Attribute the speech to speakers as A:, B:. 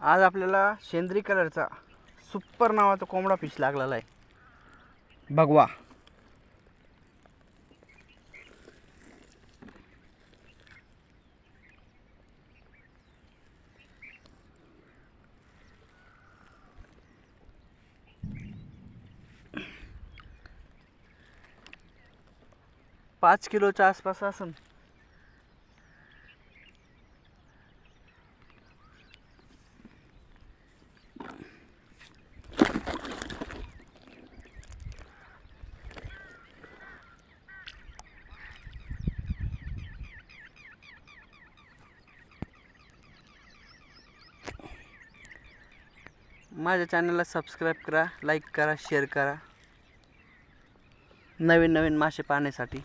A: आज आपल्याला शेंद्री कलरचा सुपर नावाचा कोंबडा फिश लागलेला आहे. भगवा पाच किलोच्या आसपास असन. माझ्या चॅनलला सबस्क्राईब करा लाईक करा शेअर करा. नवीन नवीन मासे पाहण्यासाठी.